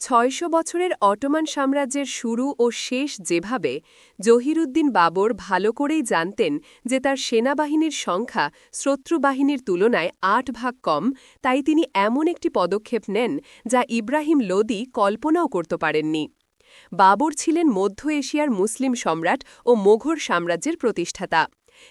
ছয়শো বছরের অটোমান সাম্রাজ্যের শুরু ও শেষ যেভাবে জহিরুদ্দিন বাবর ভালো করেই জানতেন যে তার সেনাবাহিনীর সংখ্যা শত্রুবাহিনীর তুলনায় আট ভাগ কম, তাই তিনি এমন একটি পদক্ষেপ নেন যা ইব্রাহিম লোদি কল্পনাও করতে পারেননি। বাবর ছিলেন মধ্য এশিয়ার মুসলিম সম্রাট ও মোঘর সাম্রাজ্যের প্রতিষ্ঠাতা।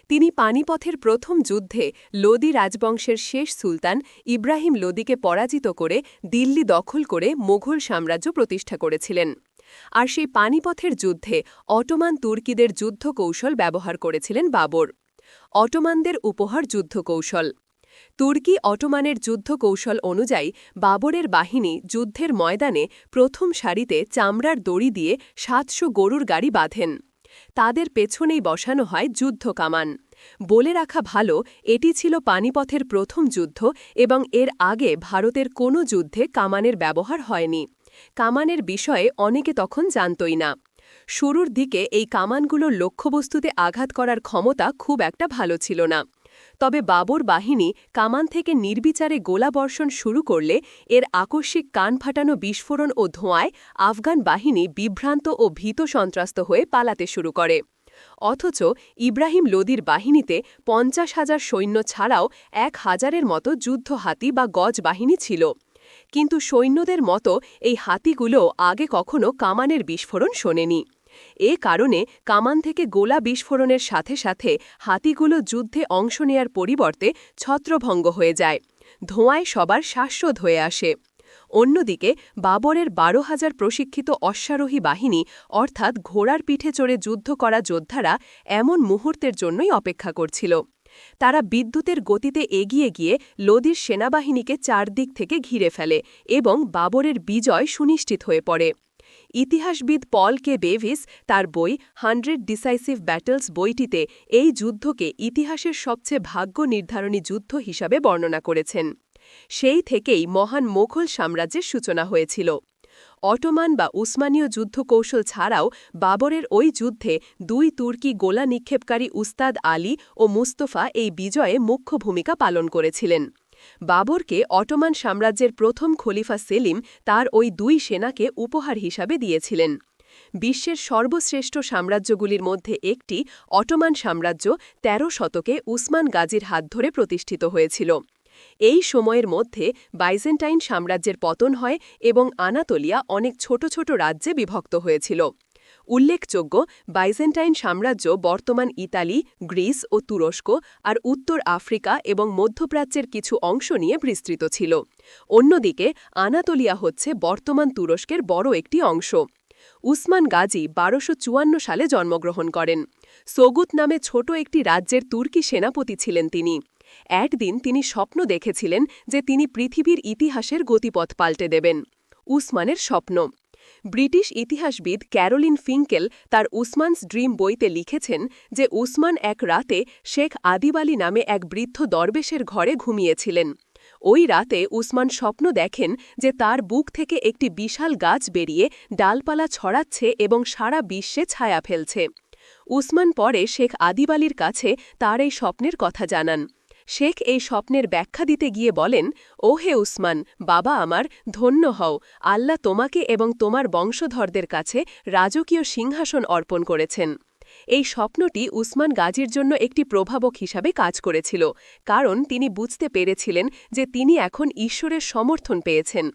তিনি পানিপথের প্রথম যুদ্ধে লোদি রাজবংশের শেষ সুলতান ইব্রাহিম লোদিকে পরাজিত করে দিল্লি দখল করে মোঘল সাম্রাজ্য প্রতিষ্ঠা করেছিলেন। আর সেই পানিপথের যুদ্ধে অটোমান তুর্কিদের যুদ্ধ কৌশল ব্যবহার করেছিলেন বাবর। অটোমানদের উপহার যুদ্ধ কৌশল তুর্কি অটোমানের যুদ্ধ কৌশল অনুযায়ী বাবরের বাহিনী যুদ্ধের ময়দানে প্রথম সারিতে চামড়ার দড়ি দিয়ে সাতশো গরুর গাড়ি বাঁধেন। তাদের পেছনেই বসানো হয় যুদ্ধ কামান। বলে রাখা ভালো, এটি ছিল পানিপথের প্রথম যুদ্ধ এবং এর আগে ভারতের কোনো যুদ্ধে কামানের ব্যবহার হয়নি। কামানের বিষয়ে অনেকে তখন জানতই না। শুরুর দিকে এই কামানগুলোর লক্ষ্যবস্তুতে আঘাত করার ক্ষমতা খুব একটা ভালো ছিল না। তবে বাবর বাহিনী কামান থেকে নির্বিচারে গোলাবর্ষণ শুরু করলে এর আকস্মিক কান ফাটানো বিস্ফোরণ ও ধোঁয়ায় আফগান বাহিনী বিভ্রান্ত ও ভীত সন্ত্রাস্ত হয়ে পালাতে শুরু করে। অথচ ইব্রাহিম লোদির বাহিনীতে পঞ্চাশ হাজার সৈন্য ছাড়াও এক হাজারের মতো যুদ্ধ হাতি বা গজ বাহিনী ছিল। কিন্তু সৈন্যদের মতো এই হাতিগুলো আগে কখনো কামানের বিস্ফোরণ শোনেনি। এ কারণে কামান থেকে গোলা বিস্ফোরণের সাথে সাথে হাতিগুলো যুদ্ধে অংশ নেয়ার পরিবর্তে ছত্রভঙ্গ হয়ে যায়। ধোঁয়ায় সবার শ্বাসরোধ হয়ে আসে। অন্যদিকে, বাবরের বারো হাজার প্রশিক্ষিত অশ্বারোহী বাহিনী, অর্থাৎ ঘোড়ার পিঠে চড়ে যুদ্ধ করা যোদ্ধারা এমন মুহূর্তের জন্যই অপেক্ষা করছিল। তারা বিদ্যুতের গতিতে এগিয়ে গিয়ে লোদির সেনাবাহিনীকে চারদিক থেকে ঘিরে ফেলে এবং বাবরের বিজয় সুনিশ্চিত হয়ে পড়ে। ইতিহাসবিদ পল কে বেভিস তার বই হান্ড্রেড ডিসাইসিভ ব্যাটলস বইটিতে এই যুদ্ধকে ইতিহাসের সবচেয়ে ভাগ্য নির্ধারণী যুদ্ধ হিসাবে বর্ণনা করেছেন। সেই থেকেই মহান মোঘল সাম্রাজ্যের সূচনা হয়েছিল। অটোমান বা উসমানীয় যুদ্ধ কৌশল ছাড়াও বাবরের ওই যুদ্ধে দুই তুর্কি গোলা নিক্ষেপকারী উস্তাদ আলী ও মুস্তফা এই বিজয়ে মুখ্য ভূমিকা পালন করেছিলেন। বাবরকে অটোমান সাম্রাজ্যের প্রথম খলিফা সেলিম তার ওই দুই সেনাকে উপহার হিসাবে দিয়েছিলেন। বিশ্বের সর্বশ্রেষ্ঠ সাম্রাজ্যগুলির মধ্যে একটি অটোমান সাম্রাজ্য ১৩ শতকে উসমান গাজীর হাত ধরে প্রতিষ্ঠিত হয়েছিল। এই সময়ের মধ্যে বাইজেন্টাইন সাম্রাজ্যের পতন হয় এবং আনাতোলিয়া অনেক ছোট ছোট রাজ্যে বিভক্ত হয়েছিল। উল্লেখযোগ্য বাইজেন্টাইন সাম্রাজ্য বর্তমান ইতালি, গ্রিস ও তুরস্ক আর উত্তর আফ্রিকা এবং মধ্যপ্রাচ্যের কিছু অংশ নিয়ে বিস্তৃত ছিল। অন্যদিকে, আনাতোলিয়া হচ্ছে বর্তমান তুরস্কের বড় একটি অংশ। উসমান গাজী বারোশো সালে জন্মগ্রহণ করেন। সোগুত নামে ছোট একটি রাজ্যের তুর্কি সেনাপতি ছিলেন তিনি। একদিন তিনি স্বপ্ন দেখেছিলেন যে তিনি পৃথিবীর ইতিহাসের গতিপথ পাল্টে দেবেন। উসমানের স্বপ্ন। ব্রিটিশ ইতিহাসবিদ ক্যারোলিন ফিঙ্কেল তার উসমানস ড্রিম বইতে লিখেছেন যে উসমান এক রাতে শেখ আদিবালি নামে এক বৃদ্ধ দরবেশের ঘরে ঘুমিয়েছিলেন। ওই রাতে উসমান স্বপ্ন দেখেন যে তার বুক থেকে একটি বিশাল গাছ বেরিয়ে ডালপালা ছড়াচ্ছে এবং সারা বিশ্বে ছায়া ফেলছে। উসমান পরে শেখ আদিবালির কাছে তার এই স্বপ্নের কথা জানান। শেখ এই স্বপ্নের ব্যাখ্যা দিতে গিয়ে বলেন ও হে উসমান, বাবা আমার, ধন্য হও। আল্লাহ তোমাকে এবং তোমার বংশধরদের কাছে রাজকীয় সিংহাসন অর্পণ করেছেন। এই স্বপ্নটি উসমান গাজীর জন্য একটি প্রভাবক হিসাবে কাজ করেছিল, কারণ তিনি বুঝতে পেরেছিলেন যে তিনি এখন ঈশ্বরের সমর্থন পেয়েছেন।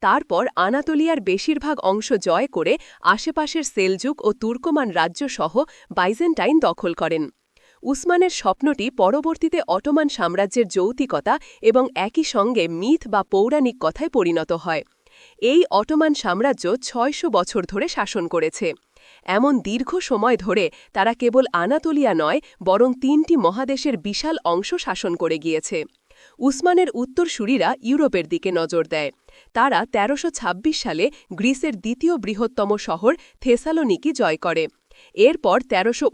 তারপর আনাতোলিয়ার বেশিরভাগ অংশ জয় করে আশেপাশের সেলজুক ও তুর্কমান রাজ্যসহ বাইজেন্টাইন দখল করেন। উসমানের স্বপ্নটি পরবর্তীতে অটোমান সাম্রাজ্যের যৌতিকতা এবং একই সঙ্গে মিথ বা পৌরাণিক কথায় পরিণত হয়। এই অটোমান সাম্রাজ্য ছয়শো বছর ধরে শাসন করেছে। এমন দীর্ঘ সময় ধরে তারা কেবল আনাতোলিয়া নয়, বরং তিনটি মহাদেশের বিশাল অংশ শাসন করে গিয়েছে। উসমানের উত্তরসূরিরা ইউরোপের দিকে নজর দেয়। তারা ১৩২৬ সালে গ্রিসের দ্বিতীয় বৃহত্তম শহর থেসালোনিকি জয় করে। এরপর তেরোশো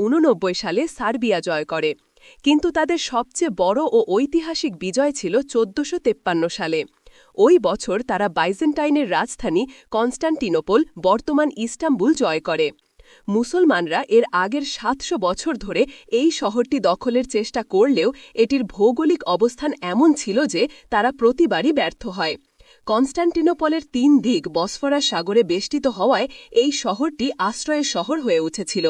সালে সার্বিয়া জয় করে। কিন্তু তাদের সবচেয়ে বড় ও ঐতিহাসিক বিজয় ছিল চোদ্দশো সালে। ওই বছর তারা বাইজেন্টাইনের রাজধানী কনস্টান্টিনোপল, বর্তমান ইস্তাম্বুল, জয় করে। মুসলমানরা এর আগের সাতশো বছর ধরে এই শহরটি দখলের চেষ্টা করলেও এটির ভৌগোলিক অবস্থান এমন ছিল যে তারা প্রতিবারই ব্যর্থ হয়। কনস্টান্টিনোপলের তিন দিক বসফরাস সাগরে বেষ্টিত হওয়ায় এই শহরটি আশ্রয়ের শহর হয়ে উঠেছিল।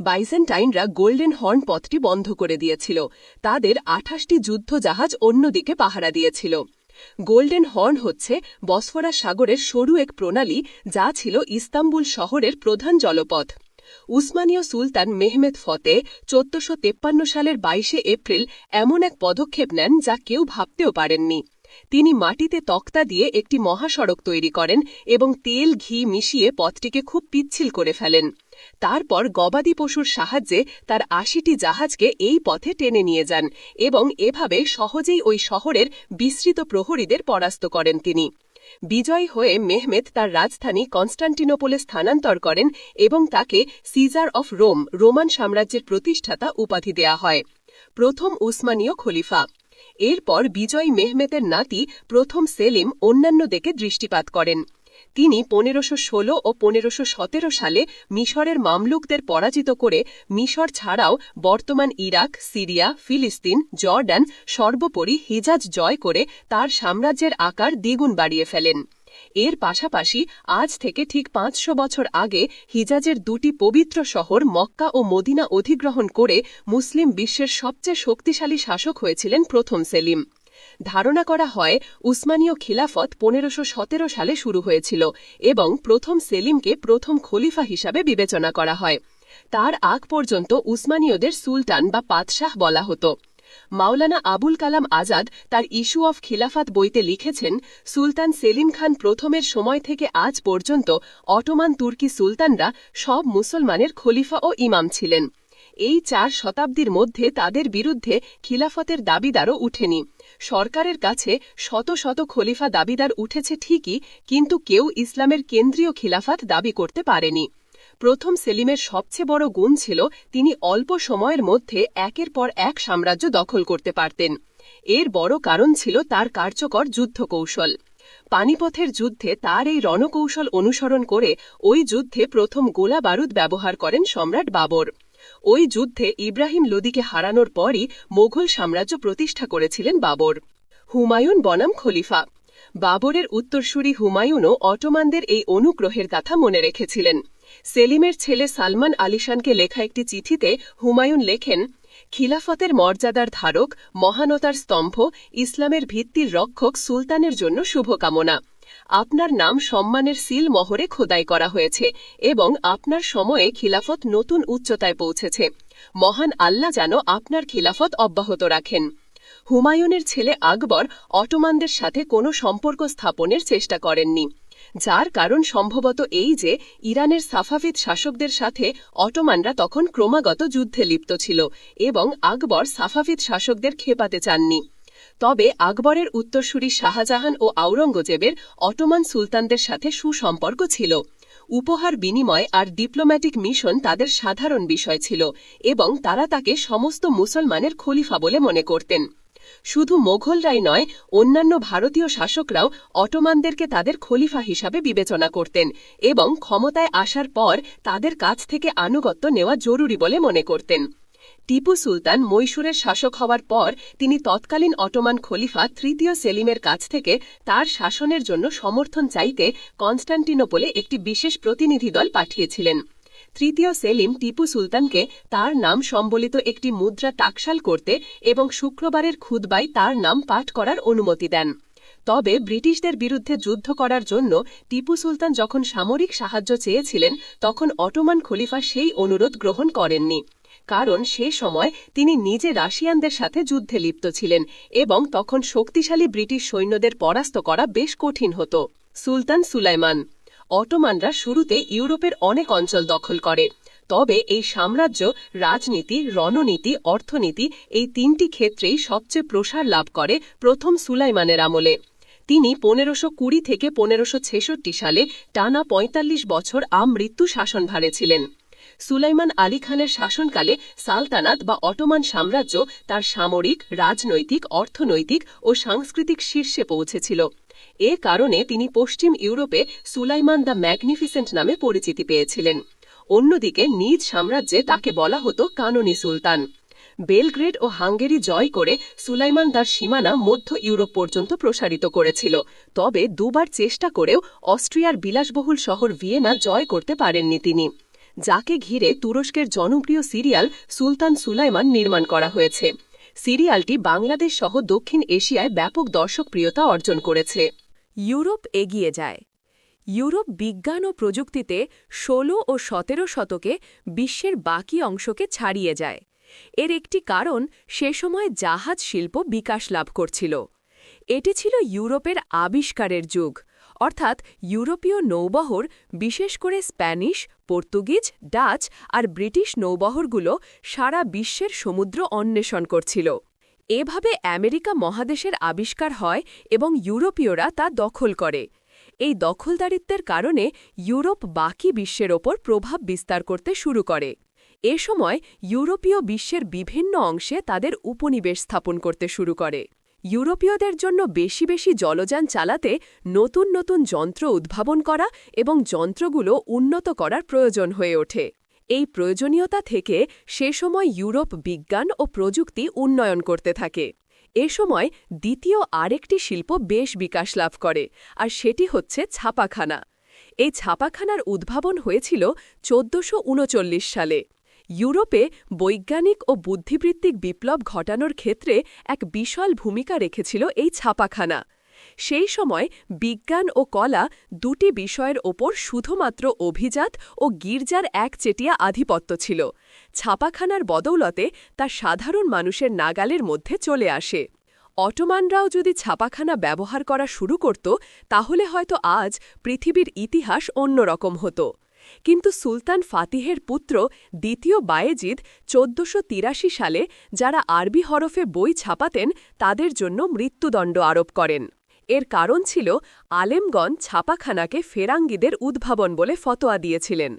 বাইজেন্টাইনরা গোল্ডেন হর্ন পথটি বন্ধ করে দিয়েছিল। তাদের আঠাশটি যুদ্ধ জাহাজ অন্যদিকে পাহারা দিয়েছিল। গোল্ডেন হর্ন হচ্ছে বসফরাস সাগরের সরু এক প্রণালী যা ছিল ইস্তাম্বুল শহরের প্রধান জলপথ। উসমানীয় সুলতান মেহমেদ ফতে চোদ্দশো সালের বাইশে এপ্রিল এমন এক পদক্ষেপ নেন যা কেউ ভাবতেও পারেননি। তিনি মাটিতে তক্তা দিয়ে একটি মহাসড়ক তৈরি করেন এবং তেল, ঘি মিশিয়ে পথটিকে খুব পিচ্ছিল করে ফেলেন। তারপর গবাদি পশুর সাহায্যে তার আশিটি জাহাজকে এই পথে টেনে নিয়ে যান এবং এভাবে সহজেই ওই শহরের বিস্তৃত প্রহরীদের পরাস্ত করেন তিনি। বিজয়ী হয়ে মেহমেদ তার রাজধানী কনস্টান্টিনোপোলে স্থানান্তর করেন এবং তাকে সিজার অফ রোম, রোমান সাম্রাজ্যের প্রতিষ্ঠাতা উপাধি দেয়া হয়। প্রথম উসমানীয় খলিফা। এরপর বিজয় মেহমেদের নাতি প্রথম সেলিম অন্যান্য দিকে দৃষ্টিপাত করেন। তিনি পনেরোশো ষোলো ও পনেরোশো সতেরো সালে মিশরের মামলুকদের পরাজিত করে মিশর ছাড়াও বর্তমান ইরাক, সিরিয়া, ফিলিস্তিন, জর্ডান সর্বোপরি হিজাজ জয় করে তার সাম্রাজ্যের আকার দ্বিগুণ বাড়িয়ে ফেলেন। এর পাশাপাশি আজ থেকে ঠিক পাঁচশো বছর আগে হিজাজের দুটি পবিত্র শহর মক্কা ও মদিনা অধিগ্রহণ করে মুসলিম বিশ্বের সবচেয়ে শক্তিশালী শাসক হয়েছিলেন প্রথম সেলিম। ধারণা করা হয়, উসমানীয় খিলাফত পনেরোশো সালে শুরু হয়েছিল এবং প্রথম সেলিমকে প্রথম খলিফা হিসাবে বিবেচনা করা হয়। তার আগ পর্যন্ত উসমানীয়দের সুলতান বা পাতশাহ বলা হতো। মাওলানা আবুল কালাম আজাদ তার ইস্যু অফ খিলাফাত বইতে লিখেছেন, সুলতান সেলিম খান প্রথমের সময় থেকে আজ পর্যন্ত অটোমান তুর্কি সুলতানরা সব মুসলমানের খলিফা ও ইমাম ছিলেন। এই চার শতাব্দীর মধ্যে তাদের বিরুদ্ধে খিলাফতের দাবিদারও উঠেনি। সরকারের কাছে শত শত খলিফা দাবিদার উঠেছে ঠিকই, কিন্তু কেউ ইসলামের কেন্দ্রীয় খিলাফাত দাবি করতে পারেনি। প্রথম সেলিমের সবচেয়ে বড় গুণ ছিল তিনি অল্প সময়ের মধ্যে একের পর এক সাম্রাজ্য দখল করতে পারতেন। এর বড় কারণ ছিল তার কার্যকর যুদ্ধ কৌশল পানিপথের যুদ্ধে তার এই রণকৌশল অনুসরণ করে ওই যুদ্ধে প্রথম গোলা বারুদ ব্যবহার করেন সম্রাট বাবর। ওই যুদ্ধে ইব্রাহিম লোদিকে হারানোর পরই মোঘল সাম্রাজ্য প্রতিষ্ঠা করেছিলেন বাবর। হুমায়ুন বনাম খলিফা। বাবরের উত্তরসূরি হুমায়ুনও অটোমানদের এই অনুগ্রহের কথা মনে রেখেছিলেন। সেলিমের ছেলে সালমান আলিশানকে লেখা একটি চিঠিতে হুমায়ুন লেখেন, খিলাফতের মর্যাদার ধারক, মহানতার স্তম্ভ, ইসলামের ভিত্তির রক্ষক সুলতানের জন্য শুভকামনা। আপনার নাম সম্মানের সিল মহরে খোদাই করা হয়েছে এবং আপনার সময়ে খিলাফত নতুন উচ্চতায় পৌঁছেছে। মহান আল্লাহ যেন আপনার খিলাফত অব্যাহত রাখেন। হুমায়ুনের ছেলে আকবর অটোমানদের সাথে কোনো সম্পর্ক স্থাপনের চেষ্টা করেননি। যার কারণ সম্ভবত এই যে, ইরানের সাফাভিদ শাসকদের সাথে অটোমানরা তখন ক্রমাগত যুদ্ধে লিপ্ত ছিল এবং আকবর সাফাভিদ শাসকদের খেপাতে চাননি। তবে আকবরের উত্তরসূরি শাহজাহান ও আওরঙ্গজেবের অটোমান সুলতানদের সাথে সুসম্পর্ক ছিল। উপহার বিনিময় আর ডিপ্লোম্যাটিক মিশন তাদের সাধারণ বিষয় ছিল এবং তারা তাকে সমস্ত মুসলমানের খলিফা বলে মনে করতেন। শুধু মোঘলরাই নয়, অন্যান্য ভারতীয় শাসকরাও অটোমানদেরকে তাদের খলিফা হিসাবে বিবেচনা করতেন এবং ক্ষমতায় আসার পর তাদের কাছ থেকে আনুগত্য নেওয়া জরুরি বলে মনে করতেন। টিপু সুলতান মৈশুরের শাসক হওয়ার পর তিনি তৎকালীন অটোমান খলিফা তৃতীয় সেলিমের কাছ থেকে তার শাসনের জন্য সমর্থন চাইতে কনস্টান্টিনোপলে একটি বিশেষ প্রতিনিধি দল পাঠিয়েছিলেন। তৃতীয় সেলিম টিপু সুলতানকে তার নাম সম্বলিত একটি মুদ্রা টাকশাল করতে এবং শুক্রবারের খুদবাই তার নাম পাঠ করার অনুমতি দেন। তবে ব্রিটিশদের বিরুদ্ধে যুদ্ধ করার জন্য টিপু সুলতান যখন সামরিক সাহায্য চেয়েছিলেন, তখন অটোমান খলিফা সেই অনুরোধ গ্রহণ করেননি। কারণ সে সময় তিনি নিজে রাশিয়ানদের সাথে যুদ্ধে লিপ্ত ছিলেন এবং তখন শক্তিশালী ব্রিটিশ সৈন্যদের পরাস্ত করা বেশ কঠিন হতো। সুলতান সুলাইমান অটোমানরা শুরুতে ইউরোপের অনেক অঞ্চল দখল করে। তবে এই সাম্রাজ্য, রাজনীতি, রণনীতি, অর্থনীতি এই তিনটি ক্ষেত্রেই সবচেয়ে প্রসার লাভ করে প্রথম সুলাইমানের আমলে। তিনি পনেরোশো কুড়ি থেকে পনেরোশো ছেষট্টি সালে টানা ৪৫ বছর আমৃত্যু শাসনভারে ছিলেন। সুলাইমান আলী খানের শাসনকালে সালতানাত বা অটোমান সাম্রাজ্য তার সামরিক, রাজনৈতিক, অর্থনৈতিক ও সাংস্কৃতিক শীর্ষে পৌঁছেছিল। এ কারণে তিনি পশ্চিম ইউরোপে সুলাইমান দ্য ম্যাগনিফিসেন্ট নামে পরিচিতি পেয়েছিলেন। অন্যদিকে নিজ সাম্রাজ্যে তাকে বলা হতো কাননি সুলতান। বেলগ্রেড ও হাঙ্গেরি জয় করে সুলাইমান তার সীমানা মধ্য ইউরোপ পর্যন্ত প্রসারিত করেছিল। তবে দুবার চেষ্টা করেও অস্ট্রিয়ার বিলাসবহুল শহর ভিয়েনা জয় করতে পারেননি তিনি। যাকে ঘিরে তুরস্কের জনপ্রিয় সিরিয়াল সুলতান সুলাইমান নির্মাণ করা হয়েছে। সিরিয়ালটি বাংলাদেশ সহ দক্ষিণ এশিয়ায় ব্যাপক দর্শকপ্রিয়তা অর্জন করেছে। ইউরোপ এগিয়ে যায়। ইউরোপ বিজ্ঞান ও প্রযুক্তিতে ষোলো ও সতেরো শতকে বিশ্বের বাকি অংশকে ছাড়িয়ে যায়। এর একটি কারণ সে সময় জাহাজ শিল্প বিকাশ লাভ করছিল। এটি ছিল ইউরোপের আবিষ্কারের যুগ। অর্থাৎ ইউরোপীয় নৌবহর, বিশেষ করে স্প্যানিশ, পর্তুগিজ, ডাচ আর ব্রিটিশ নৌবহরগুলো সারা বিশ্বের সমুদ্র অন্বেষণ করছিল। এভাবে আমেরিকা মহাদেশের আবিষ্কার হয় এবং ইউরোপীয়রা তা দখল করে। এই দখলদারিত্বের কারণে ইউরোপ বাকি বিশ্বের ওপর প্রভাব বিস্তার করতে শুরু করে। এ সময় ইউরোপীয় বিশ্বের বিভিন্ন অংশে তাদের উপনিবেশ স্থাপন করতে শুরু করে। ইউরোপীয়দের জন্য বেশি বেশি জলযান চালাতে নতুন নতুন যন্ত্র উদ্ভাবন করা এবং যন্ত্রগুলো উন্নত করার প্রয়োজন হয়ে ওঠে। এই প্রয়োজনীয়তা থেকে সে সময় ইউরোপ বিজ্ঞান ও প্রযুক্তি উন্নয়ন করতে থাকে। এ সময় দ্বিতীয় আরেকটি শিল্প বেশ বিকাশ লাভ করে, আর সেটি হচ্ছে ছাপাখানা। এই ছাপাখানার উদ্ভাবন হয়েছিল চোদ্দশো সালে। ইউরোপে বৈজ্ঞানিক ও বুদ্ধিবৃত্তিক বিপ্লব ঘটানোর ক্ষেত্রে এক বিশাল ভূমিকা রেখেছিল এই ছাপাখানা। সেই সময় বিজ্ঞান ও কলা দুটি বিষয়ের ওপর শুধুমাত্র অভিজাত ও গির্জার একচেটিয়া আধিপত্য ছিল। ছাপাখানার বদৌলতে তা সাধারণ মানুষের নাগালের মধ্যে চলে আসে। অটোমানরাও যদি ছাপাখানা ব্যবহার করা শুরু করত, তাহলে হয়তো আজ পৃথিবীর ইতিহাস অন্যরকম হতো। কিন্তু সুলতান ফাতিহের পুত্র দ্বিতীয় বায়েজিদ চোদ্দশো সালে যারা আরবি হরফে বই ছাপাতেন, তাদের জন্য মৃত্যুদণ্ড আরোপ করেন। এর কারণ ছিল আলেমগণ ছাপাখানাকে ফেরাঙ্গিদের উদ্ভাবন বলে ফতোয়া দিয়েছিলেন।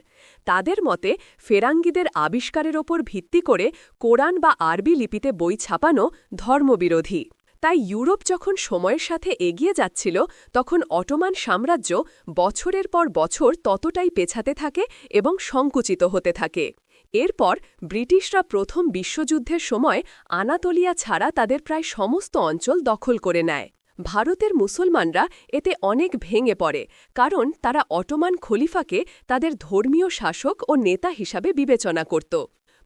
তাদের মতে, ফেরাঙ্গিদের আবিষ্কারের ওপর ভিত্তি করে কোরআন বা আরবি লিপিতে বই ছাপানো ধর্মবিরোধী। তাই ইউরোপ যখন সময়ের সাথে এগিয়ে যাচ্ছিল, তখন অটোমান সাম্রাজ্য বছরের পর বছর ততটাই পেছাতে থাকে এবং সংকুচিত হতে থাকে। এরপর ব্রিটিশরা প্রথম বিশ্বযুদ্ধের সময় আনাতোলিয়া ছাড়া তাদের প্রায় সমস্ত অঞ্চল দখল করে নেয়। ভারতের মুসলমানরা এতে অনেক ভেঙে পড়ে, কারণ তারা অটোমান খলিফাকে তাদের ধর্মীয় শাসক ও নেতা হিসাবে বিবেচনা করত।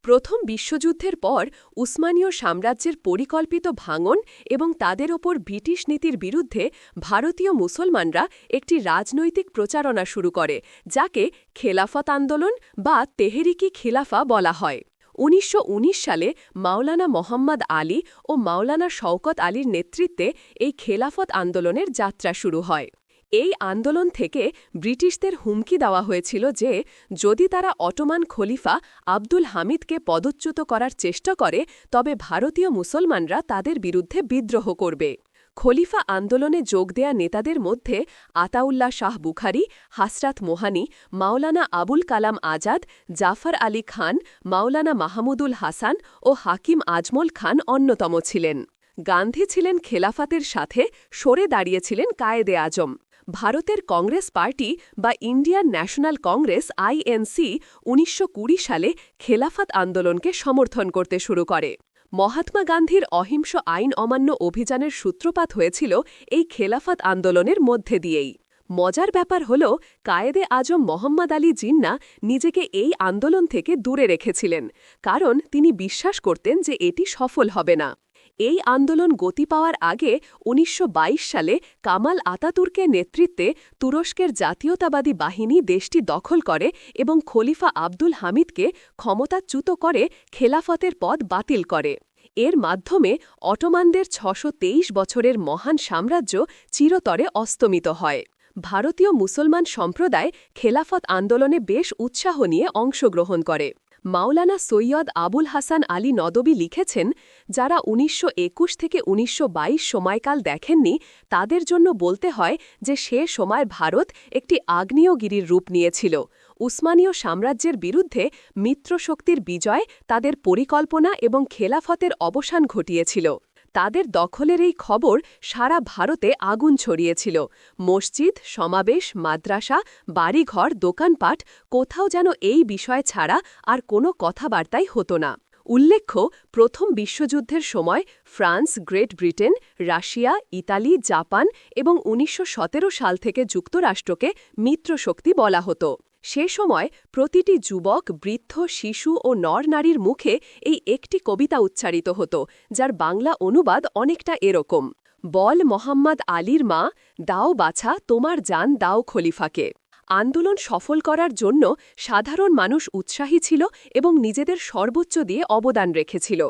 প্রথম বিশ্বযুদ্ধের পর উসমানীয় সাম্রাজ্যের পরিকল্পিত ভাঙন এবং তাদের ওপর ব্রিটিশ নীতির বিরুদ্ধে ভারতীয় মুসলমানরা একটি রাজনৈতিক প্রচারণা শুরু করে, যাকে খেলাফত আন্দোলন বা তেহেরিকি খিলাফা বলা হয়। উনিশশো উনিশ সালে মাওলানা মোহাম্মদ আলী ও মাওলানা শওকত আলীর নেতৃত্বে এই খেলাফত আন্দোলনের যাত্রা শুরু হয়। এই আন্দোলন থেকে ব্রিটিশদের হুমকি দেওয়া হয়েছিল যে, যদি তারা অটোমান খলিফা আব্দুল হামিদকে পদচ্যুত করার চেষ্টা করে, তবে ভারতীয় মুসলমানরা তাদের বিরুদ্ধে বিদ্রোহ করবে। খলিফা আন্দোলনে যোগ দেয়া নেতাদের মধ্যে আতাউল্লাহ শাহ বুখারি, হাসরাত মোহানি, মাওলানা আবুল কালাম আজাদ, জাফর আলী খান, মাওলানা মাহমুদুল হাসান ও হাকিম আজমল খান অন্যতম ছিলেন। গান্ধী ছিলেন খেলাফাতের সাথে সরে দাঁড়িয়েছিলেন কায়েদে আজম। ভারতের কংগ্রেস পার্টি বা ইন্ডিয়ান ন্যাশনাল কংগ্রেস আইএনসি উনিশশো কুড়ি সালে খেলাফত আন্দোলনকে সমর্থন করতে শুরু করে। মহাত্মা গান্ধীর অহিংস আইন অমান্য অভিযানের সূত্রপাত হয়েছিল এই খেলাফত আন্দোলনের মধ্যে দিয়েই। মজার ব্যাপার হল, কায়েদে আজম মোহাম্মদ আলী জিন্না নিজেকে এই আন্দোলন থেকে দূরে রেখেছিলেন, কারণ তিনি বিশ্বাস করতেন যে এটি সফল হবে না। এই আন্দোলন গতি পাওয়ার আগে উনিশশো বাইশ সালে কামাল আতাতুর্কের নেতৃত্বে তুরস্কের জাতীয়তাবাদী বাহিনী দেশটি দখল করে এবং খলিফা আব্দুল হামিদকে ক্ষমতাচ্যুত করে খেলাফতের পদ বাতিল করে। এর মাধ্যমে অটোমানদের ছশো বছরের মহান সাম্রাজ্য চিরতরে অস্তমিত হয়। ভারতীয় মুসলমান সম্প্রদায় খেলাফত আন্দোলনে বেশ উৎসাহ নিয়ে অংশগ্রহণ করে। মাওলানা সৈয়দ আবুল হাসান আলী নদবী লিখেছেন, যারা উনিশশো একুশ থেকে উনিশশো বাইশ সময়কাল দেখেননি, তাদের জন্য বলতে হয় যে সে সময় ভারত একটি আগ্নেয়গিরির রূপ নিয়েছিল। উসমানীয় সাম্রাজ্যের বিরুদ্ধে মিত্রশক্তির বিজয় তাদের পরিকল্পনা এবং খেলাফতের অবসান ঘটিয়েছিল। তাদের দখলের এই খবর সারা ভারতে আগুন ছড়িয়েছিল। মসজিদ, সমাবেশ, মাদ্রাসা, বাড়িঘর, দোকানপাট কোথাও যেন এই বিষয় ছাড়া আর কোনো কথাবার্তাই হতো না। উল্লেখ্য, প্রথম বিশ্বযুদ্ধের সময় France, Great Britain, Russia, Italy, Japan এবং উনিশশো সতেরো সাল থেকে যুক্তরাষ্ট্রকে মিত্রশক্তি বলা হতো। সে সময় প্রতিটি যুবক, বৃদ্ধ, শিশু ও নরনারীর মুখে এই একটি কবিতা উচ্চারিত হতো, যার বাংলা অনুবাদ অনেকটা এরকম। বল মোহাম্মদ আলীর মা, দাও বাছা, তোমার যান দাও খলিফাকে। আন্দোলন সফল করার জন্য সাধারণ মানুষ উৎসাহী ছিল এবং নিজেদের সর্বোচ্চ দিয়ে অবদান রেখেছিল।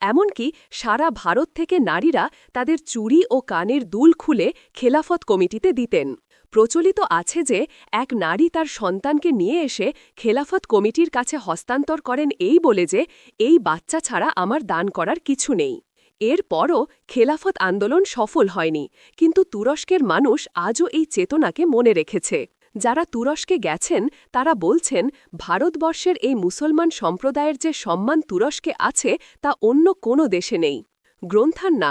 এমনকি সারা ভারত থেকে নারীরা তাদের চুড়ি ও কানের দুল খুলে খেলাফত কমিটিতে দিতেন। প্রচলিত আছে যে, এক নারী তার সন্তানকে নিয়ে এসে খেলাফত কমিটির কাছে হস্তান্তর করেন এই বলে যে, এই বাচ্চা ছাড়া আমার দান করার কিছু নেই। এরপরও খেলাফত আন্দোলন সফল হয়নি। কিন্তু তুরস্কের মানুষ আজও এই চেতনাকে মনে রেখেছে। যারা তুরস্কে গেছেন, তারা বলছেন, ভারতবর্ষের এই মুসলমান সম্প্রদায়ের যে সম্মান তুরস্কে আছে, তা অন্য কোনো দেশে নেই। গ্রন্থান্না